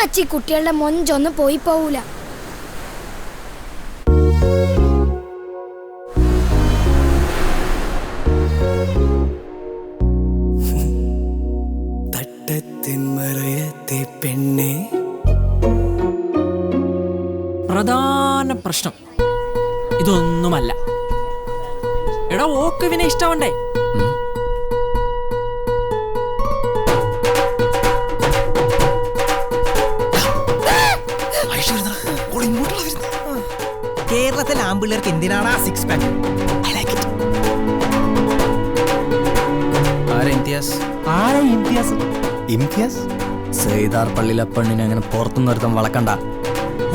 മച്ചി കുട്ടികളുടെ മൊഞ്ചൊന്നും പോയി പോവൂല. തട്ടത്തിൻ മറയത്തെ പെണ്ണെ. പ്രധാന പ്രശ്നം. ഇതൊന്നുമല്ല. എടാ ഓക്ക് ഇവനെ ഇഷ്ടമുണ്ടേ കേരളത്തിലെ ആമ്പിള്ളേർക്ക് എന്തിനാണ് ആ സിക്സ് പാക്ക് ആരാ ഇംതിയാസ്? സെയ്താർ പള്ളിയിലെ പെണ്ണിനെ അങ്ങനെ പുറത്തുനിന്ന് ഒരുത്തം വളക്കണ്ട.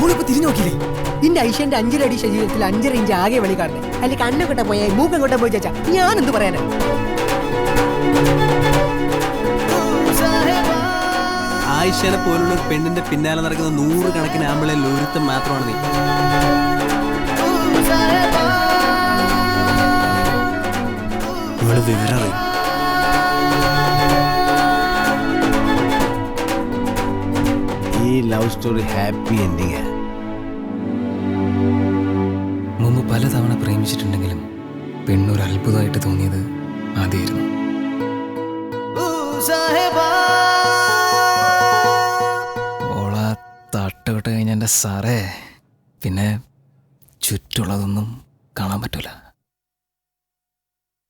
ഓളിപ്പോ തിരിഞ്ഞു നോക്കിയില്ലേ? നിന്റെ ഐഷ്യന്റെ അഞ്ചര അടി ശരീരത്തിൽ അഞ്ചര ഇഞ്ച് ആകെ വെളി കാണുന്നത് അതിൽ കണ്ണൊക്കെ പോയാൽ മൂക്കങ്ങോട്ടെ പോയി ചേച്ചാ. ഞാൻ എന്ത് പറയാനാ? ആയിഷനെ പോലുള്ള ഒരു പെണ്ണിന്റെ പിന്നാലെ നടക്കുന്ന നൂറ് കണക്കിന് ആമ്പിളെ ഒരുത്തം മാത്രമാണ് നീ. ഇവൾ വിവരം ഈ ലവ് സ്റ്റോറി ഹാപ്പി എൻഡിങ്. മുമ്പ് പലതവണ പ്രേമിച്ചിട്ടുണ്ടെങ്കിലും പെണ്ണൊരു അത്ഭുതമായിട്ട് തോന്നിയത് ആദ്യമായിരുന്നു. ഓള തട്ടുവിട്ട് കഴിഞ്ഞ എന്റെ സാറേ പിന്നെ ചുറ്റുള്ളതൊന്നും കാണാൻ പറ്റൂല.